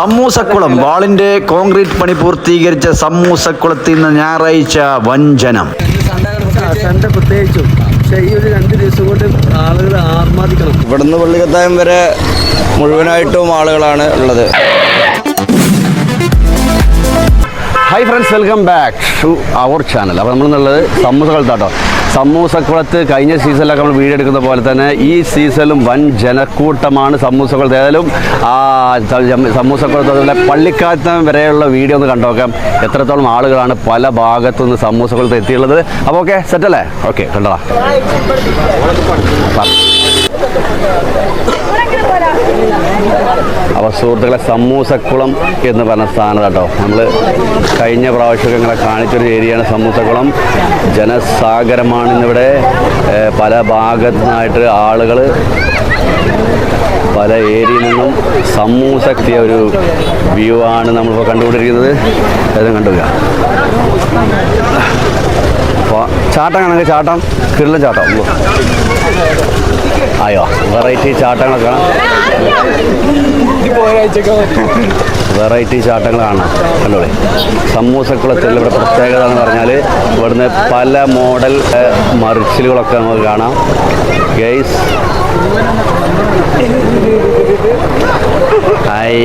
സമ്മൂസക്കുളം വാളിന്റെ കോൺക്രീറ്റ് പണി പൂർത്തീകരിച്ച സമൂസക്കുളത്തിൽ നിന്ന് ഞായറാഴ്ച വഞ്ചനം. സൺഡേ പ്രത്യേകിച്ചും. പക്ഷേ ഈ ഒരു രണ്ട് ദിവസം കൊണ്ട് ആളുകൾ ആർമാദിക്കണം. ഇവിടുന്ന് പള്ളിക്കത്തായം വരെ മുഴുവനായിട്ടും ആളുകളാണ് ഉള്ളത്. Hi friends welcome back to our channel അപ്പോൾ സമൂസ സമ്മൂസക്കുളത്താട്ടോ സമ്മൂസക്കുളത്ത് കഴിഞ്ഞ സീസണിലൊക്കെ നമ്മൾ വീഡിയോ എടുക്കുന്ന പോലെ തന്നെ ഈ സീസണിലും വൻ ജനക്കൂട്ടമാണ് സമൂസക്കുളത്ത്. ഏതായാലും ആ സമൂസക്കുളത്ത് അതുപോലെ പള്ളിക്കാത്തം വരെയുള്ള വീഡിയോ ഒന്ന് കണ്ടോക്കാം. എത്രത്തോളം ആളുകളാണ് പല ഭാഗത്തു നിന്ന് സമൂസക്കുളത്ത് എത്തിയുള്ളത് അപ്പോൾ ഓക്കെ സെറ്റല്ലേ ഓക്കെ കണ്ടോ അപ്പോൾ സുഹൃത്തുക്കളെ സമൂസക്കുളം എന്ന് പറഞ്ഞ സ്ഥാനം കേട്ടോ. നമ്മൾ കഴിഞ്ഞ പ്രാവശ്യമൊക്കെ ഇങ്ങനെ കാണിച്ചൊരു ഏരിയയാണ് സമൂസക്കുളം. ജനസാഗരമാണ് ഇന്നിവിടെ. പല ഭാഗത്തു നിന്നായിട്ട് ആളുകൾ പല ഏരിയയിൽ നിന്നും സമൂസക്തിയ ഒരു വ്യൂ ആണ് നമ്മളിപ്പോൾ കണ്ടുകൊണ്ടിരിക്കുന്നത്. അതും കണ്ടുക ചാട്ടം കാണാൻ ചാട്ടം കിള്ള ചാട്ടം. അയ്യോ വെറൈറ്റി ചാട്ടങ്ങളൊക്കെ വെറൈറ്റി ചാട്ടങ്ങൾ കാണാം. കണ്ടോളെ സമൂസക്കുളത്തിൽ ഇവിടെ പ്രത്യേകത എന്ന് പറഞ്ഞാൽ ഇവിടുന്ന് പല മോഡൽ മറിച്ചിലുകളൊക്കെ നമുക്ക് കാണാം. ഗൈസ്. ഹായ്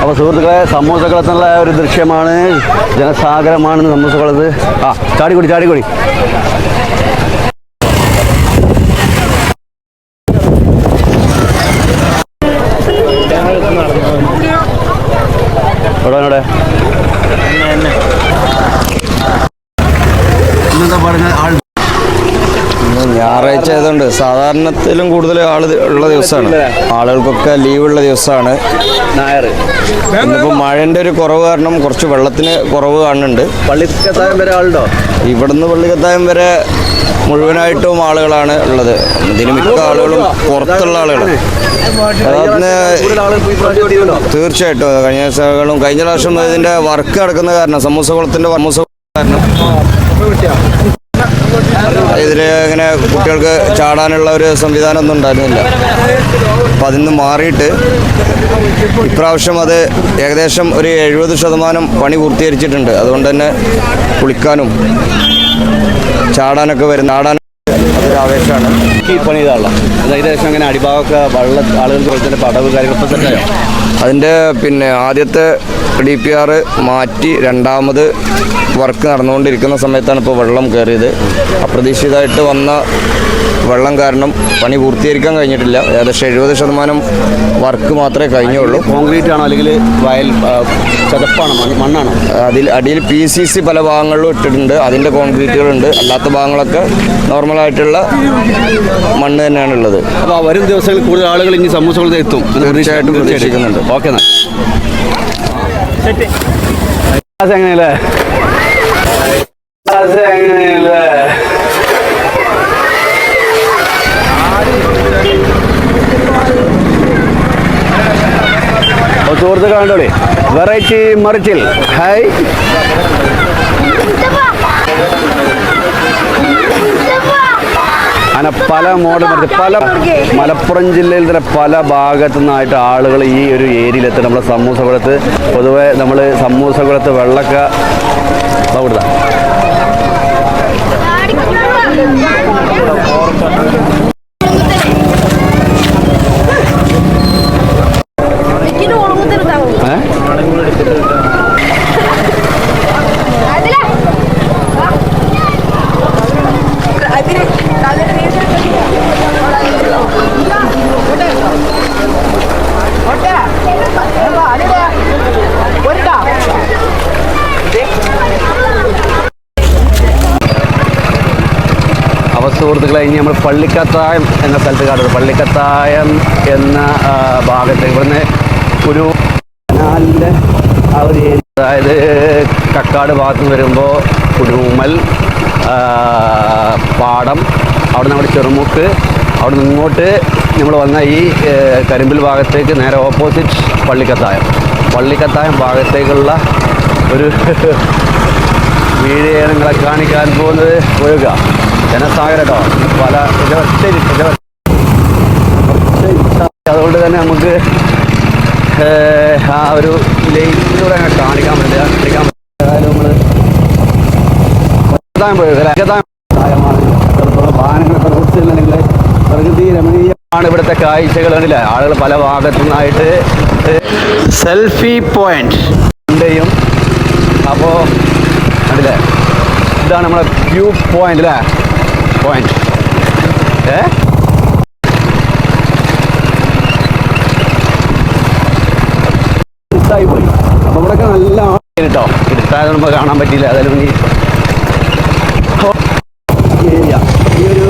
അപ്പോൾ സുഹൃത്തുക്കളെ സമൂസക്കുളത്തുള്ള ഒരു ദൃശ്യമാണ് ജനസാഗരമാണ് സമൂസക്കുളത്ത് ആ ചാടിക്കൊടി ചാടിക്കൊടി. ആയതുകൊണ്ട് സാധാരണത്തിലും കൂടുതൽ ആൾ ഉള്ള ദിവസമാണ്. ആളുകൾക്കൊക്കെ ലീവുള്ള ദിവസമാണ്. നായർ ഇന്നിപ്പോൾ മഴന്റെ ഒരു കുറവ് കാരണം കുറച്ച് വെള്ളത്തിന് കുറവ് കാണുന്നുണ്ട്. പള്ളിക്കത്തായം വരെ ആളുണ്ടോ? ഇവിടുന്ന് പള്ളിക്കത്തായം വരെ മുഴുവനായിട്ടും ആളുകളാണ് ഉള്ളത്. ഇതിന് മിക്ക ആളുകളും പുറത്തുള്ള ആളുകളാണ്. തീർച്ചയായിട്ടും. കഴിഞ്ഞ ദിവസങ്ങളും കഴിഞ്ഞ പ്രാവശ്യം ഇതിന്റെ വർക്ക് നടക്കുന്ന കാരണം സമൂസ കുളത്തിന്റെ സമൂസ കാരണം. ഇതിൽ ഇങ്ങനെ കുട്ടികൾക്ക് ചാടാനുള്ള ഒരു സംവിധാനം ഒന്നും ഉണ്ടായിരുന്നില്ല. അപ്പം അതിൽ നിന്ന് മാറിയിട്ട് ഇപ്രാവശ്യം അത് ഏകദേശം ഒരു എഴുപത് ശതമാനം പണി പൂർത്തീകരിച്ചിട്ടുണ്ട്. അതുകൊണ്ട് തന്നെ കുളിക്കാനും ചാടാനൊക്കെ വരും. ചാടാൻ അതൊരു ഈ പണി ഇതാണല്ലോ. അത് ഏകദേശം അങ്ങനെ അടിഭാഗമൊക്കെ വെള്ളം ആളുകൾക്ക് തന്നെ പടവ് കാര്യങ്ങളൊക്കെ സെറ്റായോ? അതിന്റെ പിന്നെ ആദ്യത്തെ ഡി പി ആർ മാറ്റി രണ്ടാമത് വർക്ക് നടന്നുകൊണ്ടിരിക്കുന്ന സമയത്താണ് ഇപ്പോൾ വെള്ളം കയറിയത്. അപ്രതീക്ഷിതമായിട്ട് വന്ന വെള്ളം കാരണം പണി പൂർത്തീകരിക്കാൻ കഴിഞ്ഞിട്ടില്ല. ഏകദേശം എഴുപത് ശതമാനം വർക്ക് മാത്രമേ കഴിഞ്ഞുള്ളൂ. കോൺക്രീറ്റ് ആണോ? അല്ലെങ്കിൽ വയൽ ചതപ്പാണ്? മണ്ണാണ്? അതിൽ അടിയിൽ പി സി സി പല ഭാഗങ്ങളിലും ഇട്ടിട്ടുണ്ട്. അതിന്റെ കോൺക്രീറ്റുകളുണ്ട് അല്ലാത്ത ഭാഗങ്ങളൊക്കെ നോർമലായിട്ടുള്ള മണ്ണ് തന്നെയാണ് ഉള്ളത് അപ്പോൾ വരും ദിവസങ്ങളിൽ കൂടുതൽ ആളുകൾ ഇനി സമൂഹത്തിൽ എത്തും. തീർച്ചയായിട്ടും പ്രതീക്ഷിക്കുന്നുണ്ട്. ഓക്കെ എങ്ങനെയല്ലേ എങ്ങനെയല്ലേ കണ്ടോളി വെറൈറ്റി മറിച്ചിൽ. ഹായ് അങ്ങനെ പല മോഡൽ പല മലപ്പുറം ജില്ലയിൽ തന്നെ പല ഭാഗത്തു നിന്നായിട്ട് ആളുകൾ ഈ ഒരു ഏരിയയിലെത്തി. നമ്മുടെ സമൂസകുളത്ത് പൊതുവെ നമ്മൾ സമൂസകുളത്ത് വെള്ളക്ക സുഹൃത്തുക്കളെ ഇനി നമ്മൾ പള്ളിക്കത്തായം എന്ന സ്ഥലത്ത് കാണുന്നത് പള്ളിക്കത്തായം എന്ന ഭാഗത്ത് ഇവിടുന്ന് ഒരു കനാലിന്റെ ആ ഒരു അതായത് കക്കാട് ഭാഗത്ത് വരുമ്പോൾ കുരുമൽ പാടം അവിടെ നമ്മുടെ ചെറുമുക്ക് അവിടെ നിന്ന് ഇങ്ങോട്ട് നമ്മൾ വന്ന ഈ കരിമ്പിൽ ഭാഗത്തേക്ക് നേരെ ഓപ്പോസിറ്റ് പള്ളിക്കത്തായം. പള്ളിക്കത്തായം ഭാഗത്തേക്കുള്ള ഒരു വീഡിയോ നിങ്ങളെ കാണിക്കാൻ പോകുന്നത്? പോവുക ജനസാഗരം കേട്ടോ പല ഒറ്റ അതുകൊണ്ട് തന്നെ നമുക്ക് ആ ഒരു ലൈറ്റിലൂടെ അങ്ങനെ കാണിക്കാൻ പറ്റില്ല കാണിക്കാൻ പറ്റില്ല. നമ്മൾ പോയി വാഹനങ്ങൾ പ്രവർത്തിച്ചില്ലെങ്കിൽ പ്രകൃതി രമണീയമാണ് ഇവിടുത്തെ കാഴ്ചകൾ കണ്ടില്ല? ആളുകൾ പല ഭാഗത്തു നിന്നായിട്ട് സെൽഫി പോയിന്റ് ഉണ്ടെയും. അപ്പോൾ കണ്ടില്ലേ? ഇതാണ് നമ്മുടെ വ്യൂ പോയിന്റ് അല്ലേ? പോയിന്റ് ഏ? ഇരുട്ടായി പോയി അപ്പോൾ ഇവിടെയൊക്കെ നല്ല കേട്ടോ ഇരുട്ടായത് നമുക്ക് കാണാൻ പറ്റിയില്ല. ഏതായാലും ഈ ഏരിയ. ഈ ഒരു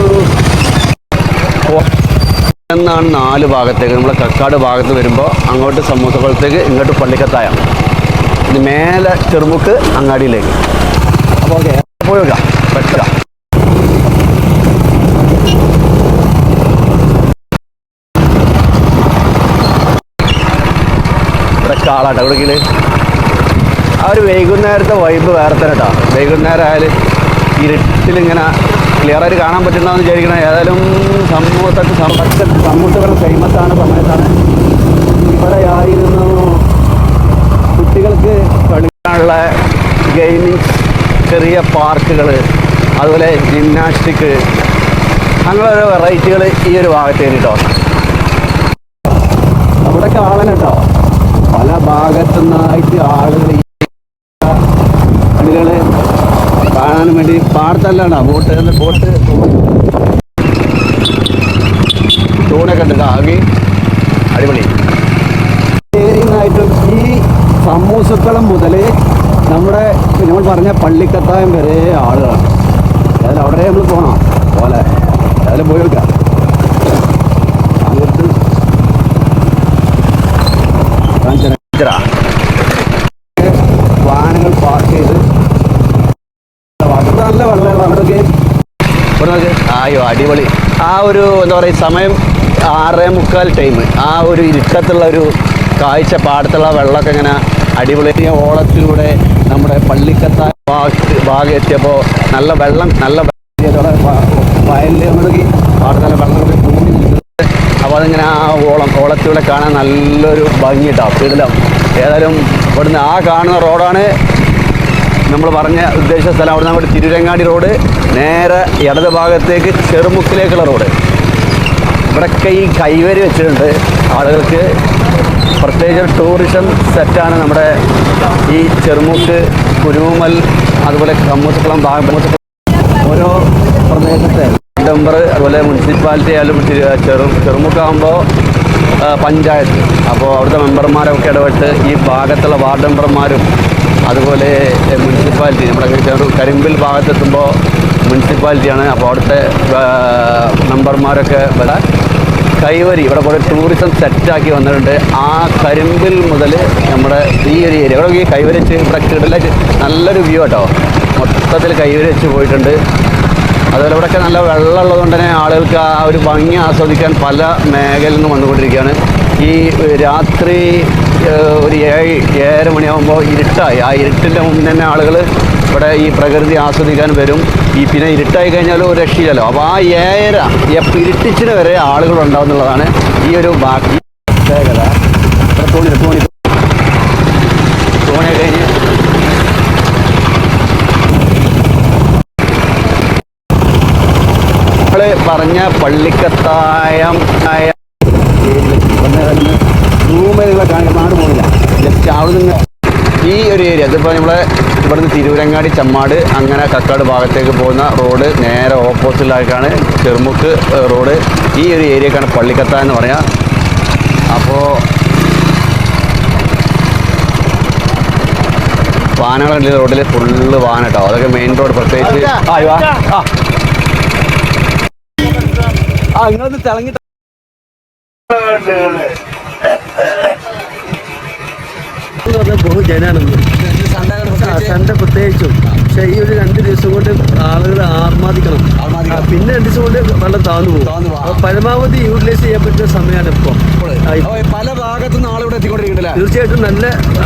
എന്നാണ് നാല് ഭാഗത്തേക്ക്. നമ്മൾ കക്കാട് ഭാഗത്ത് വരുമ്പോൾ അങ്ങോട്ട് സമൂസക്കുളത്തേക്ക് ഇങ്ങോട്ട് പള്ളിക്കത്തായം. ഇത് മേലെ ചെറുമുക്ക് അങ്ങാടിയിലേക്ക്. അപ്പോൾ ഓക്കെ പോയി വെക്കാം വെക്കാം കാളാട്ടോ എവിടെയെങ്കിൽ ആ ഒരു വൈകുന്നേരത്തെ വൈബ് വേറെ തന്നെ കേട്ടോ വൈകുന്നേരം ആയാലും ഇരുട്ടിലിങ്ങനെ ക്ലിയർ ആയിട്ട് കാണാൻ പറ്റുന്നതെന്ന് വിചാരിക്കണം. ഏതായാലും സമൂഹത്തൊക്കെ സമൂഹത്തെ ഫേമസ് ആണ് സമയത്താണ് ഇവിടെ ആയിരുന്നു കുട്ടികൾക്ക് കളിക്കാനുള്ള ഗെയിമിങ് ചെറിയ പാർക്കുകൾ അതുപോലെ ജിംനാസ്റ്റിക് അങ്ങനെ വെറൈറ്റികൾ ഈ ഒരു ഭാഗത്ത് കേട്ടോ അവിടെ കാണാനുണ്ടോ നിന്നായിട്ട് ആളുകൾ വണ്ടികളെ കാണാൻ വേണ്ടി പാടത്തല്ലാണ്. Boat boat. തൂണൊക്കെ ഉണ്ട് ആകെ അടിപൊളി. ായിട്ടും ഈ സമൂസക്കളം മുതൽ നമ്മുടെ നമ്മൾ പറഞ്ഞ പള്ളിക്കത്തായം വരെ ആളുകളാണ്. അതിൽ അവിടെ നമ്മൾ പോകണം പോലെ. അതിൽ പോയി വെക്കാം അങ്ങോട്ട് കാണിച്ചരാ വാഹനങ്ങൾ പാർക്ക് ചെയ്ത് വളരെ നല്ല വെള്ളം അവിടെയൊക്കെ ഇവിടെ ആയോ അടിപൊളി. ആ ഒരു എന്താ പറയുക സമയം ആറേ മുക്കാൽ ടൈം ആ ഒരു ഇരുട്ടത്തുള്ള ഒരു കാഴ്ച പാടത്തുള്ള വെള്ളമൊക്കെ ഇങ്ങനെ അടിപൊളി. ഓളത്തിലൂടെ നമ്മുടെ പള്ളിക്കത്ത ഭാഗം എത്തിയപ്പോൾ നല്ല വെള്ളം നല്ല വയലിൽ നോക്കി പാടത്തുള്ള വെള്ളം കൂടി അപ്പോൾ അതിങ്ങനെ ആ ഓളം ഓളത്തിലൂടെ കാണാൻ നല്ലൊരു ഭംഗി ഉണ്ടാവും കിടിലം. ഏതായാലും ഇവിടുന്ന് ആ കാണുന്ന റോഡാണ് നമ്മൾ പറഞ്ഞ ഉദ്ദേശ സ്ഥലം അവിടെ നമ്മുടെ തിരുരങ്ങാടി റോഡ് നേരെ ഇടത് ഭാഗത്തേക്ക് ചെറുമുക്കിലേക്കുള്ള റോഡ്. ഇവിടെയൊക്കെ ഈ കൈവരി വെച്ചിട്ടുണ്ട് ആളുകൾക്ക്. പ്രത്യേകിച്ച് ടൂറിസം സെറ്റാണ് നമ്മുടെ ഈ ചെറുമുക്ക് കുരുമൽ അതുപോലെ കമ്മൂത്തുക്കുളം ഭാഗം. ഓരോ പ്രദേശത്തെ. ഡംബർ അതുപോലെ മുനിസിപ്പാലിറ്റി ആയാലും ചെറു ചെറുമുക്കാകുമ്പോൾ പഞ്ചായത്ത്. അപ്പോൾ അവിടുത്തെ മെമ്പർമാരൊക്കെ ഇടപെട്ട് ഈ ഭാഗത്തുള്ള വാർഡ് മെമ്പർമാരും അതുപോലെ മുനിസിപ്പാലിറ്റി നമ്മുടെ കരിമ്പിൽ ഭാഗത്തെത്തുമ്പോൾ മുനിസിപ്പാലിറ്റിയാണ്. അപ്പോൾ അവിടുത്തെ മെമ്പർമാരൊക്കെ ഇവിടെ കൈവരി ഇവിടെ കുറേ ടൂറിസം സെറ്റാക്കി വന്നിട്ടുണ്ട്. ആ കരിമ്പിൽ മുതൽ നമ്മുടെ ഈ ഒരു ഏരിയ ഇവിടെ ഈ കൈവരിച്ച് ഇവിടെ കിടല നല്ലൊരു വ്യൂ കേട്ടോ മൊത്തത്തിൽ കൈവരിച്ച് പോയിട്ടുണ്ട്. അതുപോലെ ഇവിടെയൊക്കെ നല്ല വെള്ളമുള്ളത് കൊണ്ട് തന്നെ ആളുകൾക്ക് ആ ഒരു ഭംഗി ആസ്വദിക്കാൻ പല മേഖലയിൽ നിന്നും വന്നുകൊണ്ടിരിക്കുകയാണ്. ഈ രാത്രി ഒരു ഏഴ് ഏഴര മണിയാകുമ്പോൾ ഇരുട്ടായി. ആ ഇരുട്ടിന്റെ മുമ്പ് തന്നെ ആളുകൾ ഇവിടെ ഈ പ്രകൃതി ആസ്വദിക്കാൻ വരും. ഈ പിന്നെ ഇരുട്ടായി കഴിഞ്ഞാൽ ഒരു രക്ഷയില്ലല്ലോ. അപ്പോൾ ആ ഏഴര ഇരുട്ടിച്ചിന് വരെ ആളുകൾ ഉണ്ടാവുന്നുള്ളതാണ് ഈ ഒരു ബാക്കി പ്രത്യേകത ഇവിടെ തോണി തോണി തോണി കഴിഞ്ഞ് നമ്മൾ പറഞ്ഞ പള്ളിക്കത്തായം ആയ കാണിക്കാൻ നാട് പോകുന്നില്ല ജസ്റ്റ് അവിടെ ഈ ഒരു ഏരിയ ഇതിപ്പോൾ നമ്മളെ ഇവിടുന്ന് തിരൂരങ്ങാടി ചമ്മാട് അങ്ങനെ കക്കാട് ഭാഗത്തേക്ക് പോകുന്ന റോഡ് നേരെ ഓപ്പോസിറ്റിലായിട്ടാണ് ചെറുമുക്ക് റോഡ്. ഈ ഒരു ഏരിയക്കാണ് പള്ളിക്കത്ത എന്ന് പറയാം. അപ്പോൾ വാഹനങ്ങളുണ്ട് റോഡിൽ ഫുള്ള് കേട്ടോ. അതൊക്കെ മെയിൻ റോഡ് പ്രത്യേകിച്ച് ആ. നിങ്ങളൊന്ന് തിളങ്ങി എന്ന് പറഞ്ഞാൽ ബഹുജനാണെന്ന് സൺഡ പ്രത്യേകിച്ചും. പക്ഷേ ഈ ഒരു രണ്ട് ദിവസം കൊണ്ട് ആളുകൾ ആർമാദിക്കണം. പിന്നെ രണ്ട് ദിവസം കൊണ്ട് വെള്ളം താന്നു പോകും. പരമാവധി യൂട്ടിലൈസ് ചെയ്യാൻ പറ്റുന്ന സമയമാണ് ഇപ്പോൾ പല ഭാഗത്തു എത്തിക്കൊണ്ടിരിക്കണ്ടല്ലേ തീർച്ചയായിട്ടും നല്ല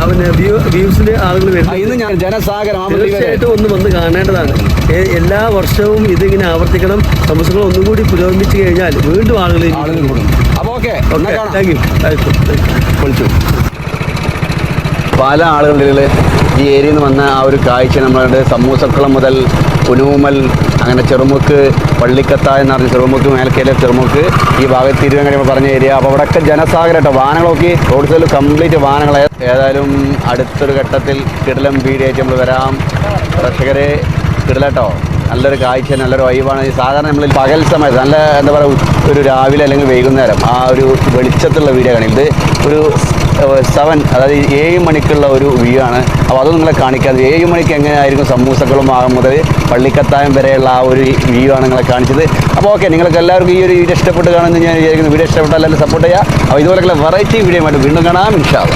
പിന്നെ വ്യൂസിൽ ആളുകൾ ആ, ഇന്ന് ഞാൻ ജനസാഗരം തീർച്ചയായിട്ടും ഒന്ന് വന്ന് കാണേണ്ടതാണ്. എല്ലാ വർഷവും ഇതിങ്ങനെ ആവർത്തിക്കണം. സമസ്യകൾ ഒന്നും കൂടി പുരോഗമിച്ചു കഴിഞ്ഞാൽ വീണ്ടും ആളുകൾ അപ്പോൾ ഓക്കെ താങ്ക് യു. വിളിച്ചു. പല ആളുകളിൽ ഈ ഏരിയയിൽ നിന്ന് വന്ന ആ ഒരു കാഴ്ച നമ്മളുടെ സമൂസക്കുളം മുതൽ പുനൂമൽ അങ്ങനെ ചെറുമുക്ക് പള്ളിക്കത്ത എന്ന് പറഞ്ഞ ചെറുമുക്ക് മേൽക്കയിലെ ചെറുമുക്ക് ഈ ഭാഗത്ത് തിരുവങ്ങനെ പറഞ്ഞ ഏരിയ അപ്പോൾ അവിടെയൊക്കെ ജനസാഗരം കേട്ടോ. വാഹനങ്ങളൊക്കെ റോഡ് സൈഡിൽ കംപ്ലീറ്റ് വാഹനങ്ങൾ ഏതായാലും അടുത്തൊരു ഘട്ടത്തിൽ കിടലം വീടിയായിട്ട് നമ്മൾ വരാം. കർഷകരെ കിടലട്ടോ നല്ലൊരു കാഴ്ച നല്ലൊരു വൈബാണ്. ഈ സാധാരണ നമ്മൾ പകൽ സമയത്ത് നല്ല എന്താ പറയുക ഒരു രാവിലെ അല്ലെങ്കിൽ വൈകുന്നേരം ആ ഒരു വെളിച്ചത്തുള്ള വീഡിയോ ഇത് ഒരു സെവൻ അതായത് ഏഴ് മണിക്കുള്ള ഒരു വ്യൂ ആണ്. അപ്പോൾ അത് നിങ്ങളെ കാണിക്കാതെ ഏഴ് മണിക്ക് എങ്ങനെയായിരിക്കും സമൂസകളും ആകും മുതൽ പള്ളിക്കത്തായം വരെയുള്ള ആ ഒരു വ്യൂ ആണ് നിങ്ങളെ കാണിച്ചത്. അപ്പോൾ ഓക്കെ നിങ്ങൾക്ക് എല്ലാവർക്കും ഈ ഒരു വീഡിയോ ഇഷ്ടപ്പെട്ട് കാണുമെന്ന് ഞാൻ വിചാരിക്കുന്നു. വീഡിയോ ഇഷ്ടപ്പെട്ടാൽ എല്ലാവരും സപ്പോർട്ട് ചെയ്യുക. അപ്പോൾ ഇതുപോലെയുള്ള വെറൈറ്റി വീഡിയോ ആയിട്ട് വീണ്ടും കാണാം. ഇൻഷാല്ല